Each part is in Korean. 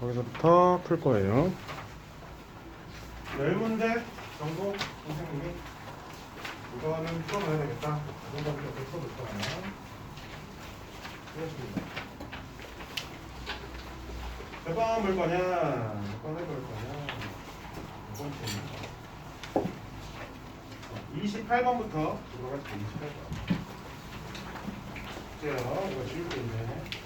거기서부터 풀 거예요. 열 문제 정도 선생님이 이거는 풀어봐야 되겠다. 이 정도부터 풀어볼 거예요. 이렇습니다. 몇번 볼 거냐? 몇번 해볼 거냐? 몇 번째입니다. 28번부터 들어갈게요. 28번. 보세요. 이거 지울 게 있네.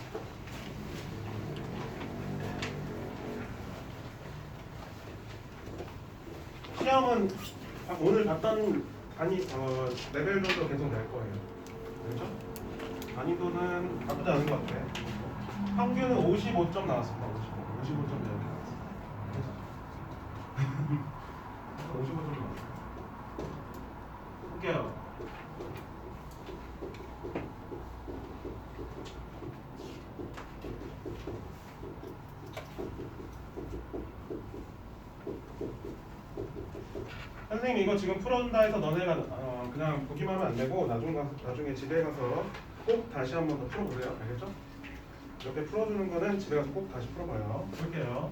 시험은 오늘 봤던 단위 어, 레벨별로 계속 낼 거예요. 그렇죠? 난이도는 나쁘지 않은 것 같아. 평균은 55점 나왔습니다. 55, 55점 이렇게 나왔어요. 그래서 55점 나왔어요. 볼게요. 선생님 풀어준다 해서 너네가 어, 그냥 보기만 하면 안 되고 나중 가서 나중에 집에 가서 꼭 다시 한번 더 풀어보세요. 알겠죠? 이렇게 풀어주는 거는 집에 가서 꼭 다시 풀어봐요. 볼게요.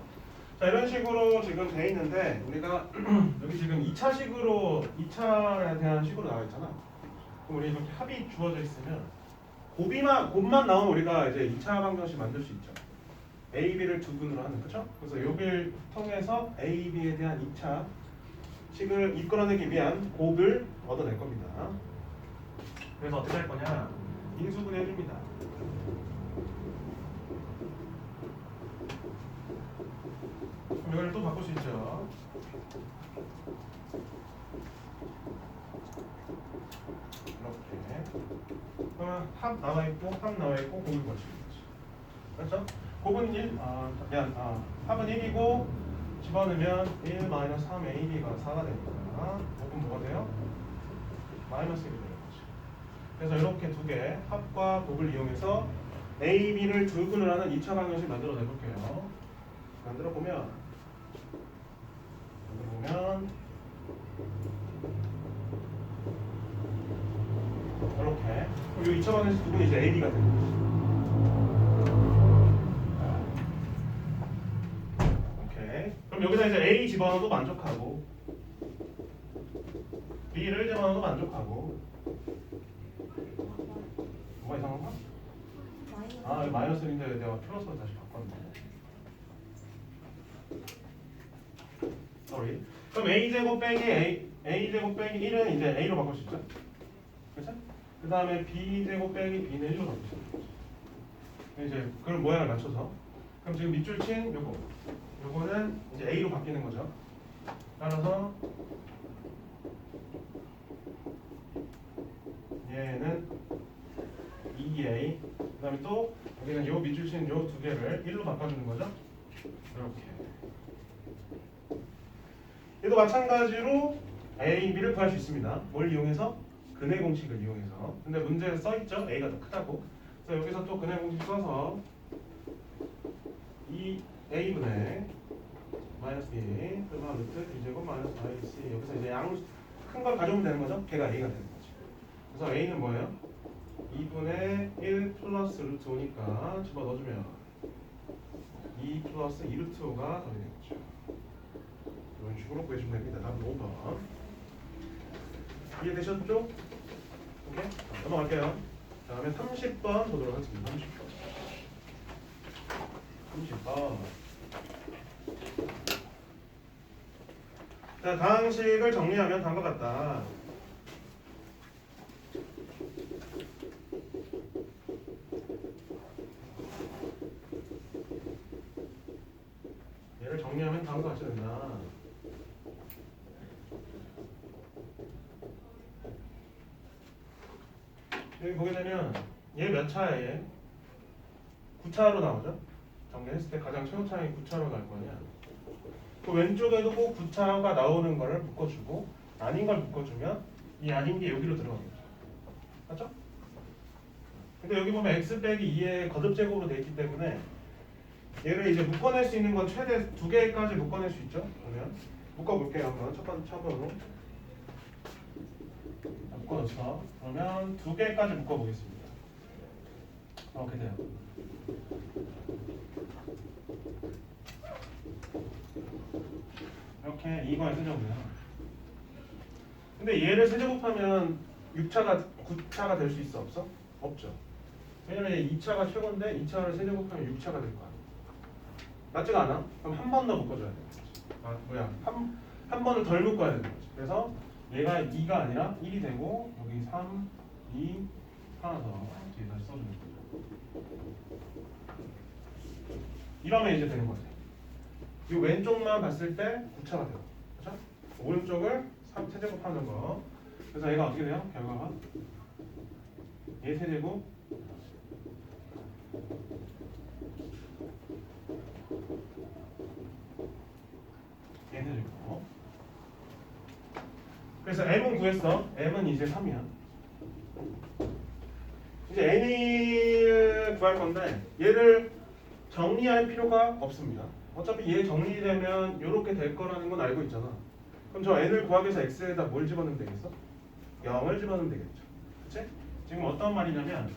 자 이런 식으로 지금 돼 있는데 우리가 여기 지금 2차식으로 2차에 대한 식으로 나와 있잖아. 그럼 우리 이렇게 합이 주어져 있으면 곱이만 곱만 나오면 우리가 이제 2차 방정식 만들 수 있죠. A, B를 두 분으로 하는 거죠. 그래서 여기를 통해서 A, B에 대한 2차 식을 이끌어내기 위한 곱을 얻어낼 겁니다. 그래서 어떻게 할 거냐? 인수분해 해줍니다. 그럼 이걸 또 바꿀 수 있죠. 이렇게. 그러면 합 나와 있고 합 나와 있고 곱을 거치는 거지. 그렇죠? 곱은 1, 아, 미안, 아, 합은 1이고 집어넣으면 1 마이너스 3 AB가 4가 됩니다. 곱은 뭐가 돼요? 마이너스 1이 되는 거죠. 그래서 이렇게 두 개 합과 곱을 이용해서 A, B를 두 분을 하는 2차 방정식 만들어 내볼게요. 만들어 보면 만들어 보면 이렇게 이 2차 방정식 두 분이 이제 A, B가 되는 거죠. 그럼 여기다 이제 A 집어넣어도 만족하고 B를 집어넣어도 만족하고 뭐가 이상한가? 아 마이너스인데 내가 플러스로 다시 바꿨네 sorry 그럼 A 제곱 빼기 A A 제곱 빼기 1은 이제 A로 바꿀 수 있죠? 그렇죠? 그 다음에 B 제곱 빼기 B는 1로 바꿀 수 있죠 이제 그걸 모양을 맞춰서 그럼 지금 밑줄 친 요거 요거는 이제 A로 바뀌는 거죠. 따라서 얘는 2A 그 다음에 또 여기는 요 밑줄 친요두 개를 1로 바꿔주는 거죠. 이렇게. 얘도 마찬가지로 A, B를 구할 수 있습니다. 뭘 이용해서? 근해 공식을 이용해서. 근데 문제에 써 있죠. A가 더 크다고. 그래서 여기서 또 근해 공식 써서 이 A분의 마이너스 B 그다음 루트 B제곱 마이너스 YC 여기서 이제 양큰걸 가져오면 되는 거죠 걔가 A가 되는 거죠 그래서 A는 뭐예요? 2분의 1 플러스 루트 5니까 집어 넣어주면 2 플러스 2 루트 5가 답이 되겠죠. 이런 식으로 구해주면 됩니다. 답은 5번. 이해되셨죠? 오케이? 자, 넘어갈게요. 다음에 30번 보도록 하겠습니다. 30번. 30번. 자, 다항식을 정리하면 다음과 같다. 얘를 정리하면 다음과 같이 된다. 여기 보게 되면 얘 몇 차야 얘? 9차로 나오죠? 정리했을 때 가장 최고차이 9차로 갈 거냐? 그 왼쪽에도 꼭 9차가 나오는 거를 묶어주고 아닌 걸 묶어주면 이 아닌 게 여기로 들어가는 거죠. 맞죠? 근데 여기 보면 x 빼기 2의 거듭 제곱으로 돼 있기 때문에 얘를 이제 묶어낼 수 있는 건 최대 두 개까지 묶어낼 수 있죠. 그러면 묶어볼게요 한번 첫 번째 차번으로 묶어놓죠. 그러면 두 개까지 묶어보겠습니다. 이렇게 돼요. 이렇게 2번에 세제곱이야. 근데 얘를 세제곱하면 6차가 9차가 될 수 있어 없어? 없죠. 왜냐면 2차가 최고인데 2차를 세제곱하면 6차가 될 거야. 맞지가 않아? 그럼 한 번 더 묶어줘야 돼. 아 뭐야? 한, 한 번을 덜 묶어야 되는 거지. 그래서 얘가 2가 아니라 1이 되고 여기 3, 2 하나 더 뒤에 다시 써주는 거죠. 이러면 이제 되는 거지. 이 왼쪽만 봤을 때 9차가 돼요. 그렇죠? 오른쪽을 3 세제곱 하는 거. 그래서 얘가 어떻게 돼요? 결과가 얘 세제곱 얘 세제곱. 그래서 m은 구했어. m은 이제 3이야. 이제 n을 구할 건데 얘를 정리할 필요가 없습니다. 어차피 얘 정리되면 이렇게 될 거라는 건 알고 있잖아. 그럼 저 n을 구하기 위해서 x에다 뭘 집어넣으면 되겠어? 0을 집어넣으면 되겠죠. 그치? 지금 어떤 말이냐면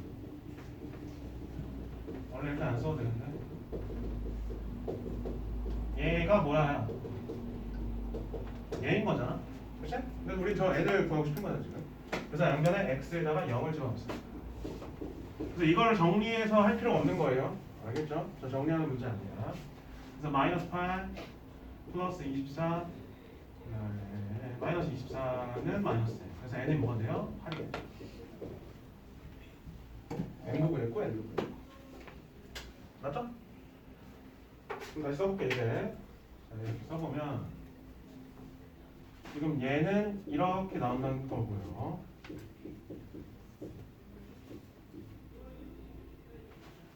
원래 이렇게 안 써도 되는데 얘가 뭐야? 얘인 거잖아. 그치? 근데 우리 저 n을 구하고 싶은 거야 지금. 그래서 양변에 x에다가 0을 집어넣었어. 그래서 이거를 정리해서 할 필요가 없는 거예요. 알겠죠? 저 정리하는 문제 아니야. 그래서 마이너스 8 플러스 24 네, 마이너스 24는 마이너스 그래서 n이 뭐가 돼요? 8이 n도 구했고 n도 구했고 맞죠? 그럼 다시 써볼게 이제 자, 이렇게 써보면 지금 얘는 이렇게 나온다는 거고요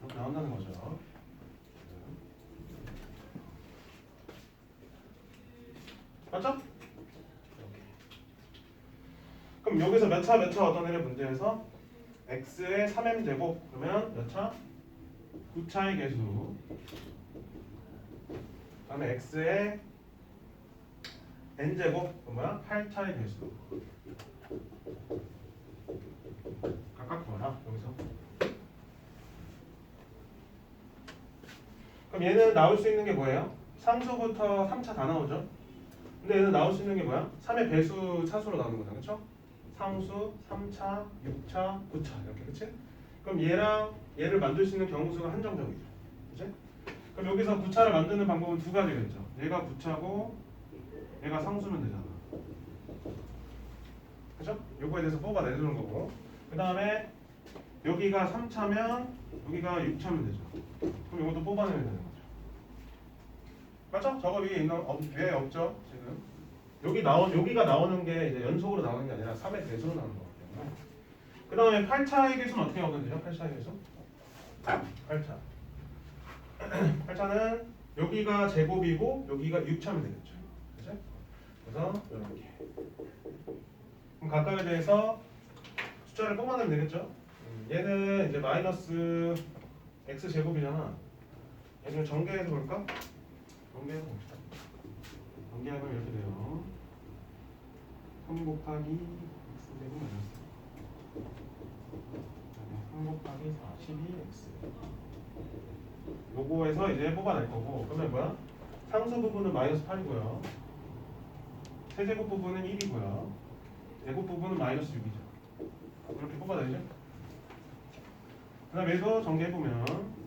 이렇게 나온다는 거죠. 맞죠? 그럼 여기서 몇 차 몇차 얻어내려 문제에서 x의 3m 제곱? 그러면 몇 차? 9차의 개수. 그 다음에 x의 n 제곱? 그 뭐야? 8차의 개수. 각각 구하라 여기서 그럼 얘는 나올 수 있는 게 뭐예요? 상수부터 3차 다 나오죠? 근데 얘는 나올 수 있는 게 뭐야? 3의 배수 차수로 나오는 거잖아, 그렇죠? 상수, 3차, 6차, 9차 이렇게, 그렇지? 그럼 얘랑 얘를 만들 수 있는 경우수가 한정적이죠, 그렇지? 그럼 여기서 9차를 만드는 방법은 두 가지가 있죠. 얘가 9차고 얘가 상수면 되잖아, 그렇죠? 요거에 대해서 뽑아내주는 거고. 그 다음에 여기가 3차면 여기가 6차면 되죠. 그럼 이것도 뽑아내면 되는 거죠. 맞죠? 저거 위에 있는 없, 왜 없죠? 지금 여기 나온 여기가 나오는 게 이제 연속으로 나오는 게 아니라 3의 배수로 나오는 거기 때문에 그 다음에 8차의 개수는 어떻게 하거든요? 8차의 개수 8차 8차는 여기가 제곱이고 여기가 6차면 되겠죠 그죠? 그래서 이렇게 그럼 각각에 대해서 숫자를 뽑아내면 되겠죠? 음, 얘는 이제 마이너스 x 제곱이잖아 얘를 전개해서 볼까? 정리해서 봅시다. 정리하면 이렇게 돼요. 3 곱하기 x제곱 마이너스 3 곱하기 42x 요거에서 이제 뽑아낼 거고 그러면 뭐야? 상수 부분은 마이너스 8이고요. 세제곱 부분은 1이고요. 제곱 부분은 마이너스 6이죠. 이렇게 뽑아내죠? 그 다음에 얘도 정리해보면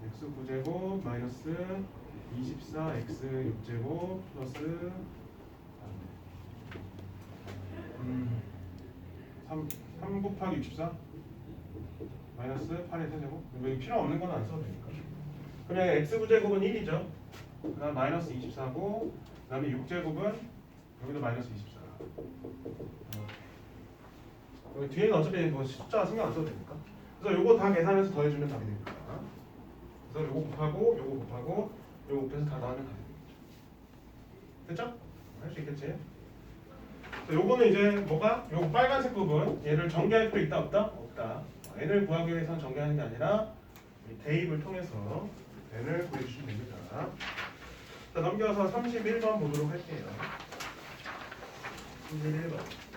x 9제곱 마이너스 24x 6제곱 플러스 음, 3, 3 곱하기 64 마이너스 8의 세제곱? 여기 필요 없는 건 안 써도 되니까. 그러면 x 9제곱은 1이죠. 그 다음 마이너스 24고 그 다음에 6제곱은 여기도 마이너스 24 여기 뒤에는 어차피 뭐 숫자 신경 안 써도 되니까. 그래서 요거 다 계산해서 더해주면 답이 됩니다. 그래서 요거 곱하고 요거 곱하고 요거 곱해서 다 나오면 답이 되겠죠 됐죠? 할 수 있겠지? 자, 요거는 이제 뭐가? 요거 빨간색 부분 얘를 정리할 필요 있다 없다? 없다 n을 구하기 위해서는 정리하는 게 아니라 이 대입을 통해서 n을 구해주시면 됩니다 자 넘겨서 31번 보도록 할게요 31번 (31번)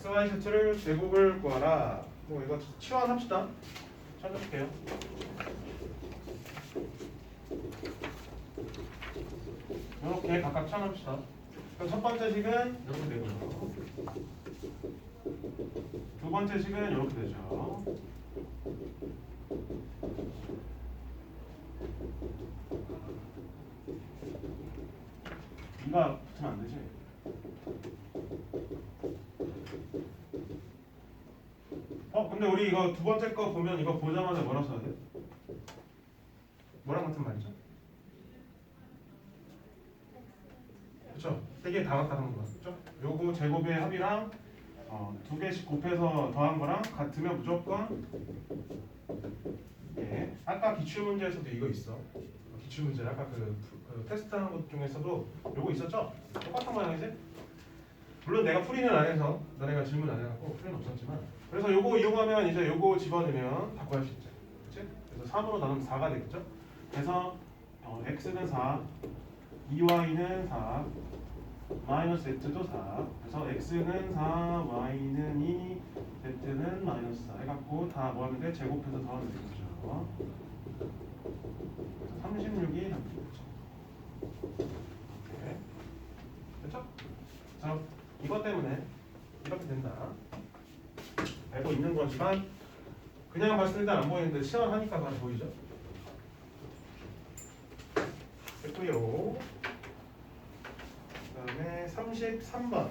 x, y 세트를 제곱을 구하라. 뭐 이거 치환합시다. 찾아볼게요. 이렇게 각각 치환합시다. 그럼 첫 번째 식은 이렇게 되고요. 두 번째 식은 이렇게 되죠. 이가 붙으면 안 되지. 어, 근데 우리 이거 두 번째 거 보면 이거 보자마자 뭐라 써야 돼? 뭐랑 같은 말이죠? 그렇죠? 세 개 다 같다 하는 거 맞죠? 요거 제곱의 합이랑 어, 두 개씩 곱해서 더한 거랑 같으면 무조건 예. 아까 기출 문제에서도 이거 있어. 기출 문제 아까 그, 그 테스트하는 것 중에서도 요거 있었죠? 똑같은 모양이지? 물론 내가 풀이는 안 해서 너네가 질문 안 해갖고 풀이는 없었지만 그래서 요거 이용하면 이제 요거 집어넣으면 다 구할 수 있죠. 그치? 그래서 3으로 나누면 4가 되겠죠? 그래서 어, x는 4, 2y는 4, 마이너스 z도 4. 그래서 x는 4, y는 2, z는 마이너스 4 해갖고 다뭐 돼? 제곱해서 더하면 되겠죠. 36이 답이겠죠. 이렇게. 됐죠? 자, 이것 때문에 이렇게 된다. 알고 있는 거지만 그냥 봤을 때 안 보이는데 시험하니까 바로 보이죠? 됐고요. 그 다음에 33번. 33번.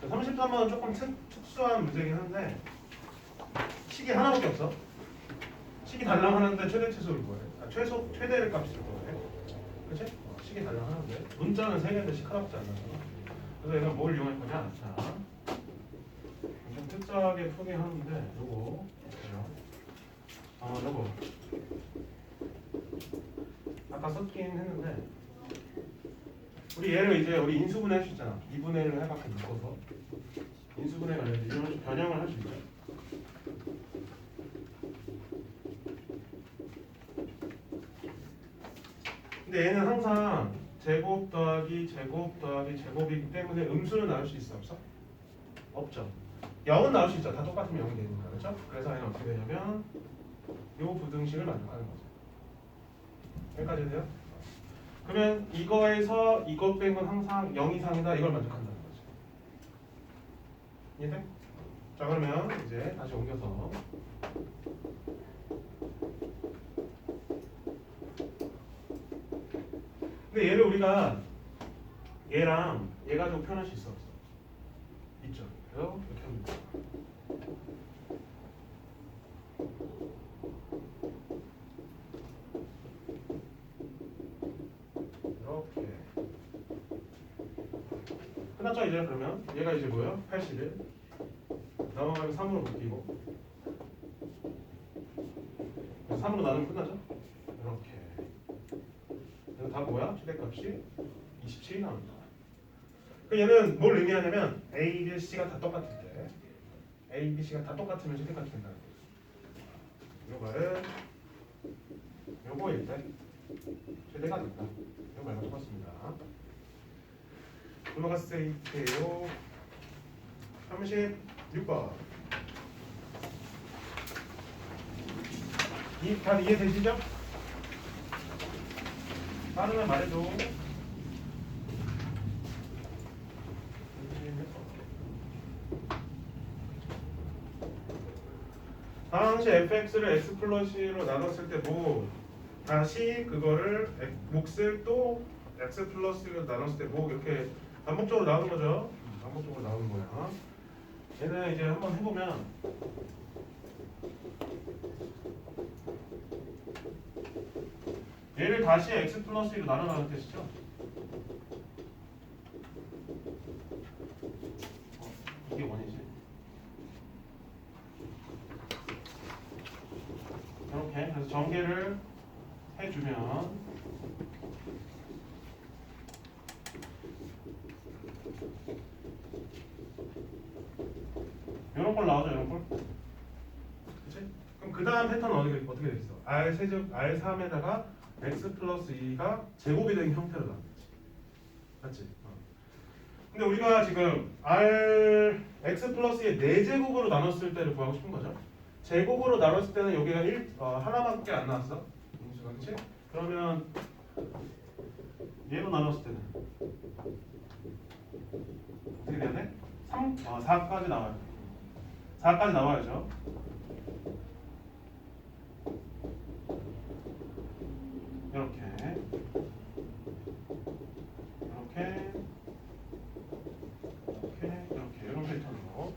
자, 33번은 조금 특, 특수한 문제긴 한데 식이 하나밖에 없어. 식이 달랑 하나인데 최대 최소를 구해. 아, 최소 최대의 값을 구해. 그렇지? 어, 식이 달랑 하나인데 문자는 세 개인데 식 하나밖에 안 나잖아. 그래서 얘가 뭘 이용할 거냐? 자, 좀 특수하게 풀긴 하는데 요거 그죠? 어, 요거 아까 썼긴 했는데 우리 얘를 이제 우리 인수분해 할 수 있잖아. 2분의 1을 해갖고 묶어서 인수분해 관련해서 이런 변형을 할 수 있죠. 근데 얘는 항상 제곱 더하기 제곱 더하기 제곱이기 때문에 음수는 나올 수 있어 없어? 없죠. 0은 나올 수 있죠. 다 똑같으면 0이 되니까 그렇죠? 그래서 얘는 어떻게 되냐면 요 부등식을 만족하는 거죠. 여기까지 돼요? 그러면 이거에서 이것 빼면 항상 0 이상이다 이걸 만족한다는 거죠. 이해돼? 자 그러면 이제 다시 옮겨서 근데 얘를 우리가 얘랑 얘 가지고 표현할 수 있어 없어? 있죠. 그래서 이렇게 돼. 이렇게 끝났죠 이제 그러면 얘가 이제 뭐예요? 81 넘어가면 3으로 바뀌고 3으로 나누면 끝나죠? 다 뭐야? 최대값이 27이 나온다. 그 얘는 뭘 의미하냐면 A, B, C가 다 똑같을 때 A, B, C가 다 똑같으면 최대값이 된다는 거예요 요 말은 요거일 때 최대가 된다. 요 말과 똑같습니다. 넘어가세요. 36번. 이, 다 이해되시죠? 빠르면 말해줘. 당시 fx를 x 플러스로 나눴을 때 뭐 다시 그거를 엑- 몫을 또 x 플러스로 나눴을 때 뭐 이렇게 반복적으로 나오는 거죠. 반복적으로 나오는 거야. 얘는 이제 한번 해보면 얘를 다시 x 플러스 1로 나눠나는 뜻이죠. 어, 이게 원이지. 이렇게 그래서 전개를 해주면 이런 걸 나오죠, 이런 걸. 그치? 그럼 그그 다음 패턴은 어떻게, 어떻게 돼 있어? R 세제곱 R3에다가 x 플러스 2가 제곱이 된 형태로 나왔지. 맞지? 어. 근데 우리가 지금 R x 플러스 2의 4제곱으로 나눴을 때를 구하고 싶은 거죠. 제곱으로 나눴을 때는 여기가 1, 어, 하나밖에 안 나왔어. 인수가 그치? 그러면 얘로 나눴을 때는 어떻게 돼야 돼? 3, 어, 4까지 나와요. 4까지 나와야죠. 이렇게. 이렇게. 이렇게 이렇게. 이런 패턴으로.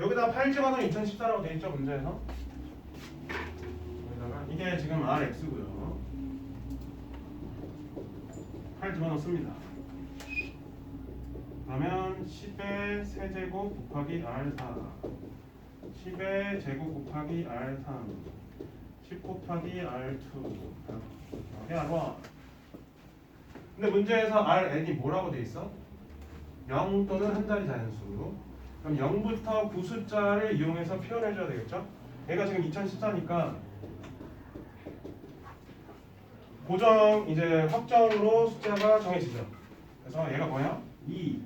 여기다 8 집어넣으면 2014라고 돼 있죠 문제에서? 여기다가 이게 지금 RX고요. 8 집어넣습니다. 그러면 10의 세제곱 곱하기 R4 10의 제곱 곱하기 R3 10 곱하기 R2 이렇게 알아 근데 문제에서 Rn이 뭐라고 돼 있어? 0 또는 한 자리 자연수. 그럼 0부터 9 숫자를 이용해서 표현해 줘야 되겠죠? 얘가 지금 2014니까 고정 이제 확정으로 숫자가 정해지죠. 그래서 얘가 뭐야? 2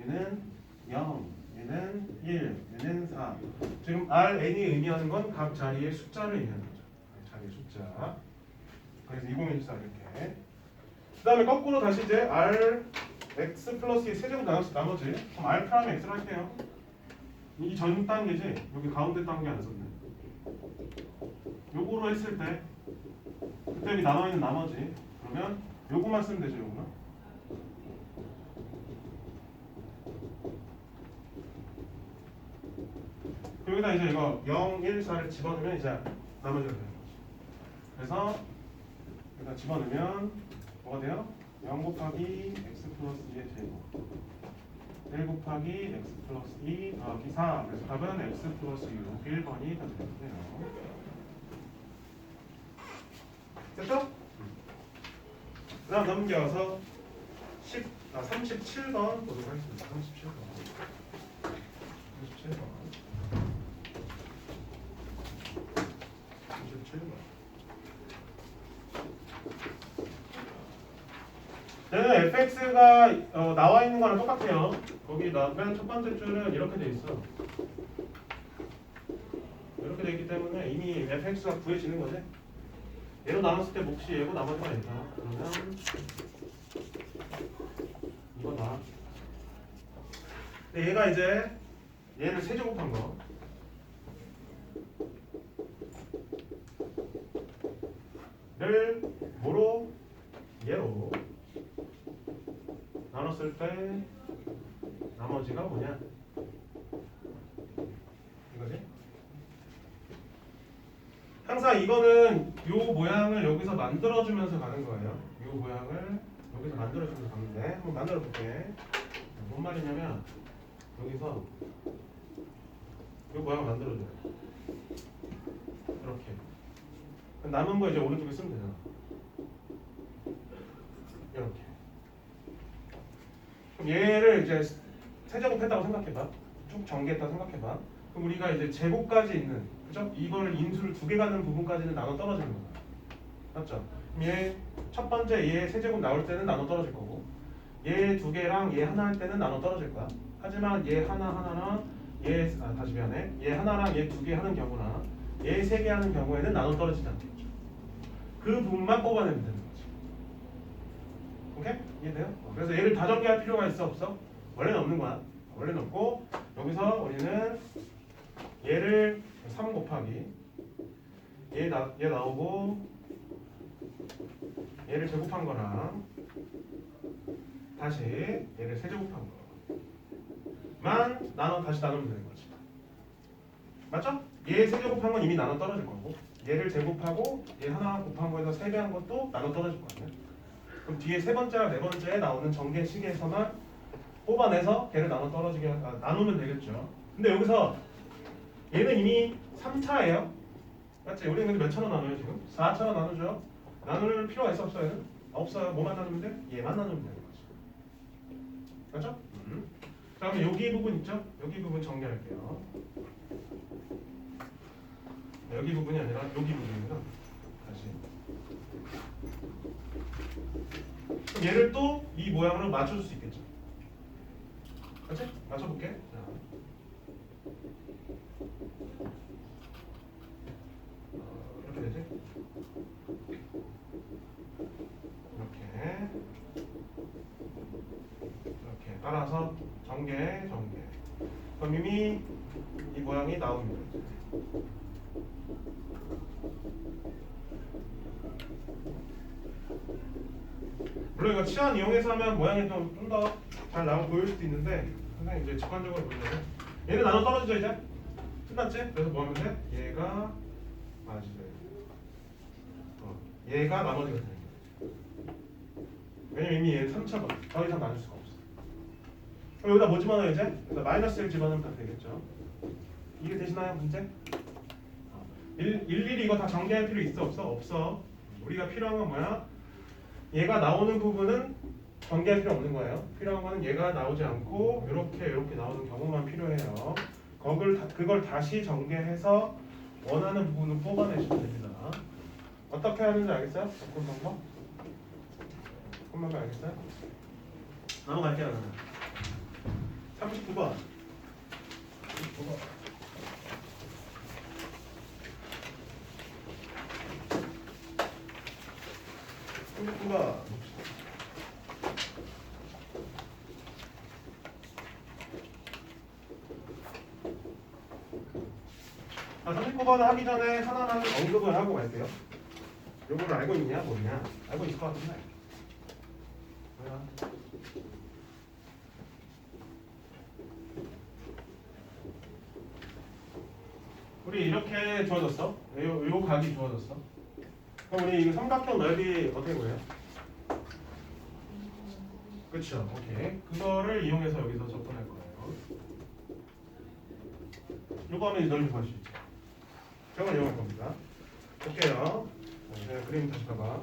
얘는 0 얘는 1 얘는 4 지금 Rn이 의미하는 건 각 자리의 숫자를 각 숫자 그래서 2014 이렇게. 그 다음에 거꾸로 다시 이제 R x 플러스 의 세제곱 나눠, 나머지 그럼 R 프라임 x를 할게요. 이 전 단계지? 여기 가운데 단계 안 썼네. 요거로 했을 때 그때 여기 남아있는 나머지 그러면 요거만 쓰면 되죠 요거는? 여기다 이제 이거 0, 1, 4를 집어넣으면 이제 나머지가 거지 그래서 여기다 집어넣으면 뭐가 돼요? 0 곱하기 x 플러스 2의 제곱. 1 곱하기 x 플러스 2 더하기 4 그래서 답은 x 플러스 6 1번이 다 되겠네요. 됐죠? 그 다음 넘겨서 10, 아, 37번 보도록 하겠습니다. 37번. 37번. 37번 얘는 fx가 어, 나와 있는 거랑 똑같아요. 거기 맨 첫 번째 줄은 이렇게 돼 있어. 이렇게 돼 있기 때문에 이미 fx가 구해지는 거지. 얘로 나눴을 때 몫이 얘고 나머지가 얘다. 그러면 이거다. 근데 얘가 이제 얘를 세제곱한 거. 를 뭐로 얘로 나눴을 때 나머지가 뭐냐? 이거지? 항상 이거는 요 모양을 여기서 만들어주면서 가는 거예요. 요 모양을 여기서 만들어주면서 가는데 한번 만들어 볼게. 뭔 말이냐면 여기서 요 모양을 만들어줘요. 이렇게. 남은 거 이제 오른쪽에 쓰면 되잖아. 이렇게. 얘를 이제 세제곱했다고 생각해봐. 쭉 전개했다고 생각해봐. 그럼 우리가 이제 제곱까지 있는, 그죠? 이걸 인수를 두 개 가는 부분까지는 나눠 떨어지는 거야. 맞죠? 그럼 얘 첫 번째 얘 세제곱 나올 때는 나눠 떨어질 거고, 얘 두 개랑 얘 하나 할 때는 나눠 떨어질 거야. 하지만 얘 하나 하나랑 얘 아, 다시 미안해. 얘 하나랑 얘 두 개 하는 경우나 얘 세 개 하는 경우에는 나눠 떨어지지 않겠죠. 그 부분만 뽑아내면 거지. 오케이? 이해돼요? 어, 그래서 얘를 다 전개할 필요가 있어 없어? 원래는 없는 거야. 원래는 없고 여기서 우리는 얘를 3 곱하기 얘, 나, 얘 나오고 얘를 제곱한 거랑 다시 얘를 세제곱한 거만 나눠 다시 나누면 되는 거지. 맞죠? 얘 세제곱한 건 이미 나눠 떨어질 거고 얘를 제곱하고 얘 하나 곱한 거에서 세배한 것도 나눠 떨어질 거 아니야? 그럼 뒤에 세 번째랑 네 번째에 나오는 시계에서만 뽑아내서 걔를 나눠 떨어지게 아, 나누면 되겠죠. 근데 여기서 얘는 이미 3차예요. 맞지? 우리는 근데 몇 차로 나눠요 지금? 4차로 나누죠. 나눌 필요가 있어 없어요? 얘는? 없어요. 뭐만 나누면 돼? 얘만 나누면 되는 거죠. 맞죠? 음. 그다음에 여기 부분 있죠? 여기 부분 정리할게요. 여기 부분이 아니라 여기 부분이구나. 다시. 얘를 또 이 모양으로 맞춰줄 수 있겠죠. 그렇지? 맞춰볼게. 자. 어, 이렇게 되지? 이렇게. 이렇게 따라서 전개, 전개. 그럼 이미 이 모양이 나옵니다. 치안 이용해서 하면 모양이 좀좀더 잘 나와 보일 수도 있는데 항상 이제 직관적으로 보려면 얘는 나눠 떨어지죠 이제 끝났지? 그래서 뭐 하면 돼? 얘가 맞지 어, 얘가 나머지가 되는 거야 왜냐면 이미 얘는 3차가 더 이상 나눌 수가 없어 그럼 여기다 뭐 집어넣어야 이제? 여기다 마이너스를 집어넣으면 다 되겠죠 이게 되시나요 문제? 어, 일, 일일이 이거 다 전개할 필요 있어 없어? 없어 우리가 필요한 건 뭐야? 얘가 나오는 부분은 전개할 필요 없는 거예요. 필요한 거는 얘가 나오지 않고 이렇게 이렇게 나오는 경우만 필요해요. 그걸 다, 그걸 다시 전개해서 원하는 부분을 뽑아내시면 됩니다. 어떻게 하는지 알겠어요? 접근 방법? 접근 방법 알겠어요? 넘어갈게요. 그러면. 39번. 39번. 번 자, 39번을 하기 전에 하나만 언급을 하고 갈게요. 요거를 알고 있냐, 뭐냐? 알고 있을 것 같은데. 뭐야? 우리 이렇게 주어졌어. 요, 요 각이 주어졌어. 그럼 우리 이 삼각형 넓이 어떻게 구해요? 그렇죠. 오케이. 그거를 이용해서 여기서 접근할 거예요. 요거 하면 이 넓이 구할 수 있죠. 저걸 이용할 겁니다. 볼게요. 자, 그림 다시 봐봐.